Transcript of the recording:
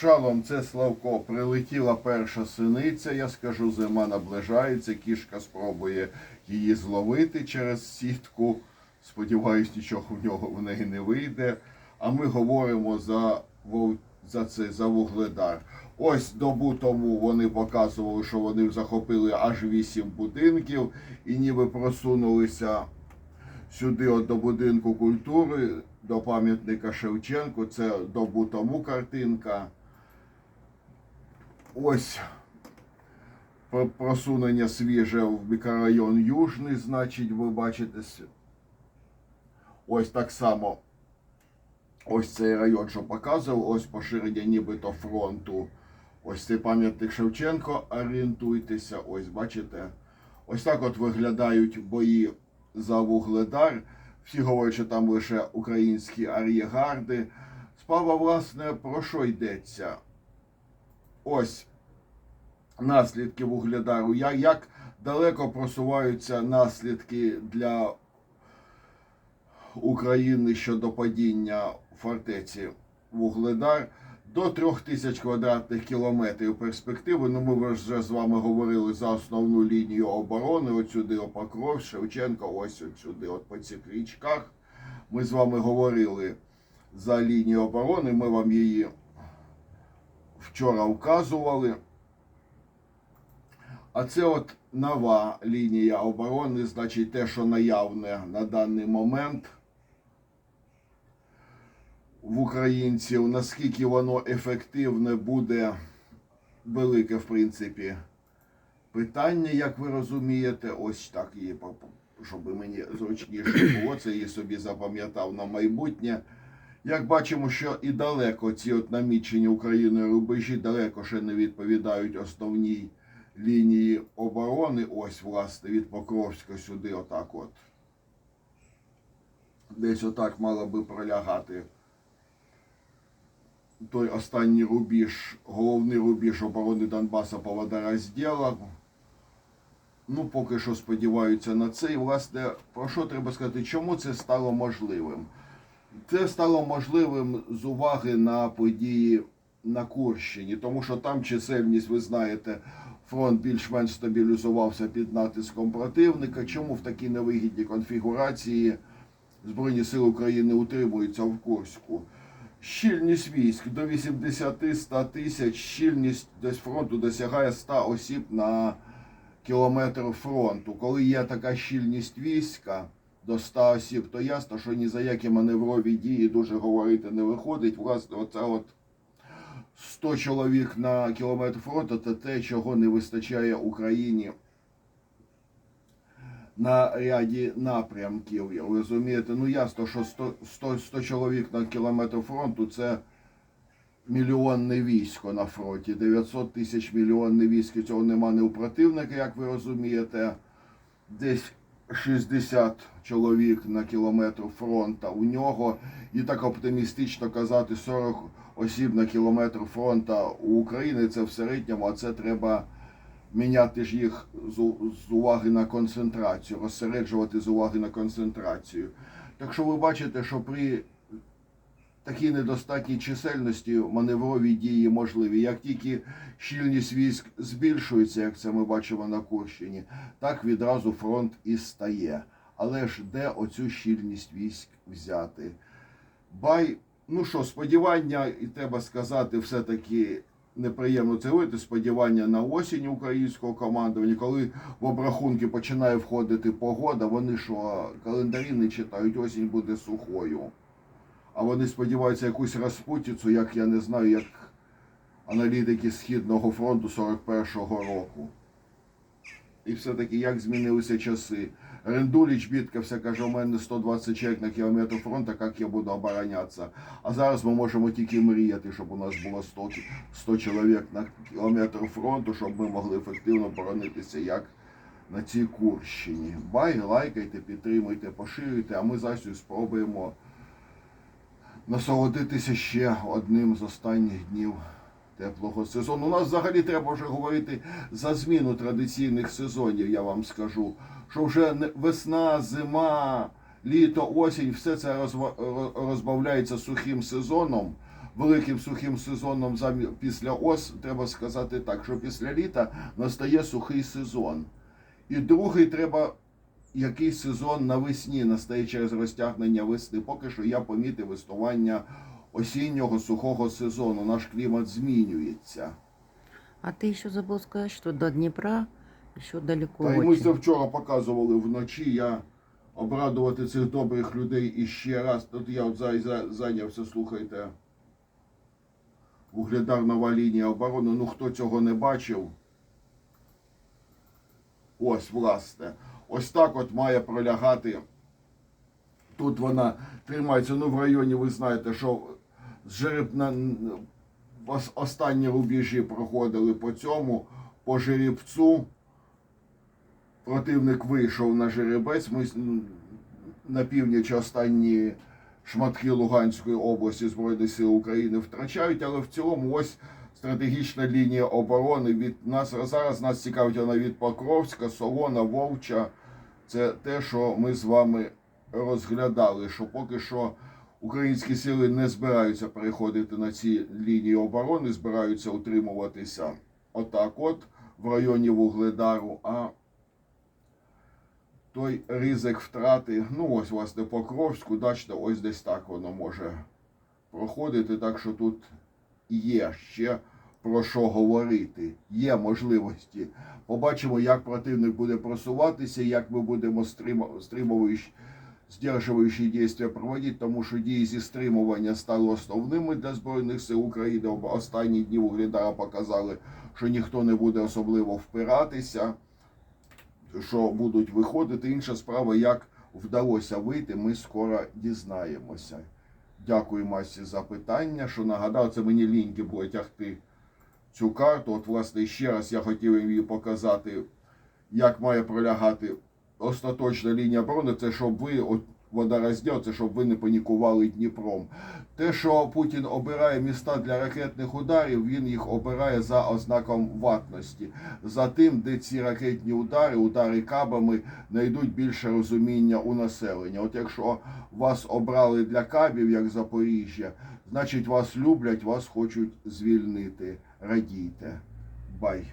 Шалом, це Славко. Прилетіла перша синиця, я скажу, зима наближається. Кішка спробує її зловити через сітку. Сподіваюсь, нічого в нього в неї не вийде. А ми говоримо за, вов- за це за вугледар. Ось добу тому вони показували, що вони захопили аж вісім будинків і ніби просунулися сюди от до будинку культури, до пам'ятника Шевченку. Це добу тому картинка. Ось просунення свіже в мікрорайон Южний, значить, ви бачите. Ось так само. Ось цей район, що показував, ось поширення нібито фронту. Ось цей пам'ятник Шевченко. Орієнтуйтеся, ось бачите. Ось так от виглядають бої за вугледар. Всі говорять, що там лише українські ар'єгарди. Справа, власне, про що йдеться? Ось наслідки вугледару. Я- Як далеко просуваються наслідки для України щодо падіння фортеці Вугледар до трьох тисяч квадратних кілометрів перспективи. Ну, ми вже з вами говорили за основну лінію оборони. От сюди Опакров, Шевченко, ось от сюди, от по цих річках. Ми з вами говорили за лінію оборони. Ми вам її вчора вказували. А це от нова лінія оборони, значить те, що наявне на даний момент в українців, наскільки воно ефективне буде велике, в принципі, питання, як ви розумієте, ось так її, щоб мені зручніше було, це її собі запам'ятав на майбутнє. Як бачимо, що і далеко ці от намічені Україною рубежі далеко ще не відповідають основній лінії оборони. Ось, власне, від Покровська сюди, отак от. Десь отак мало би пролягати той останній рубіж, головний рубіж оборони Донбаса Павлодара-Здєла. Ну, поки що сподіваються на це. І, власне, про що треба сказати, чому це стало можливим? Це стало можливим з уваги на події на Курщині, тому що там чисельність, ви знаєте, фронт більш-менш стабілізувався під натиском противника. Чому в такій невигідній конфігурації Збройні сили України утримуються в Курську? Щільність військ до 80-100 тисяч, щільність десь фронту досягає 100 осіб на кілометр фронту. Коли є така щільність війська до 100 осіб, то ясно, що ні за які маневрові дії дуже говорити не виходить. Власне, оце от 100 чоловік на кілометр фронту це те, чого не вистачає Україні на ряді напрямків. Розумієте? Ну ясно, що 100, 100, 100 чоловік на кілометр фронту це мільйонне військо на фронті. 900 тисяч мільйонне військо. Цього нема не у противника, як ви розумієте. Десь 60 чоловік на кілометр фронта у нього. І так оптимістично казати 40 осіб на кілометр фронта у України. Це в середньому, а це треба міняти ж їх з, уваги на концентрацію, розсереджувати з уваги на концентрацію. Так що ви бачите, що при такій недостатній чисельності маневрові дії можливі. Як тільки щільність військ збільшується, як це ми бачимо на Курщині, так відразу фронт і стає. Але ж де оцю щільність військ взяти? Бай, ну що, сподівання, і треба сказати, все-таки неприємно це говорити, сподівання на осінь українського командування, коли в обрахунки починає входити погода, вони що, календарі не читають, осінь буде сухою. А вони сподіваються якусь розпутіцу, як я не знаю, як аналітики Східного фронту 41-го року. І все-таки як змінилися часи. Рендуліч бідкався, каже, у мене 120 чоловік на кілометр фронту, як я буду оборонятися. А зараз ми можемо тільки мріяти, щоб у нас було 100, 100 чоловік на кілометр фронту, щоб ми могли ефективно боронитися як на цій Курщині. Бай, лайкайте, підтримуйте, поширюйте, а ми зараз спробуємо насолодитися ще одним з останніх днів теплого сезону. У нас взагалі треба вже говорити за зміну традиційних сезонів, я вам скажу. Що вже весна, зима, літо, осінь, все це розбавляється сухим сезоном. великим сухим сезоном після ос, треба сказати так, що після літа настає сухий сезон. І другий треба який сезон навесні настає через розтягнення весни. Поки що я помітив існування осіннього сухого сезону. Наш клімат змінюється. А ты еще забыл сказать, что до Днепра еще далеко Та й ми це вчора показували вночі. Я обрадувати цих добрих людей іще раз. Тут я от за- за- зайнявся, слухайте. Вугледарнова лінія оборони. Ну хто цього не бачив? Ось, власне. Ось так от має пролягати. Тут вона тримається. Ну, в районі ви знаєте, що жереб останні рубежі проходили по цьому, по жеребцю. Противник вийшов на жеребець. Ми на північ останні шматки Луганської області Збройних сил України втрачають, але в цілому ось стратегічна лінія оборони від нас зараз нас цікавить вона від Покровська, Солона, Вовча. Це те, що ми з вами розглядали, що поки що українські сили не збираються переходити на ці лінії оборони, збираються утримуватися отак, от в районі Вугледару. А той ризик втрати, ну ось власне Покровську, дачно, ось десь так воно може проходити. Так що тут є ще про що говорити, є можливості. Побачимо, як противник буде просуватися, як ми будемо стриму- стримуючи, здержуючі дії проводити, тому що дії зі стримування стали основними для Збройних сил України. Останні дні Угледара показали, що ніхто не буде особливо впиратися що будуть виходити. Інша справа, як вдалося вийти, ми скоро дізнаємося. Дякую Масі за питання, що нагадав, це мені ліньки було тягти цю карту. От, власне, ще раз я хотів її показати, як має пролягати остаточна лінія оборони. Це щоб ви, от водорозділ, це щоб ви не панікували Дніпром. Те, що Путін обирає міста для ракетних ударів, він їх обирає за ознаком ватності за тим, де ці ракетні удари, удари кабами знайдуть більше розуміння у населення. От якщо вас обрали для кабів, як Запоріжжя, значить вас люблять, вас хочуть звільнити. Радійте. Бай.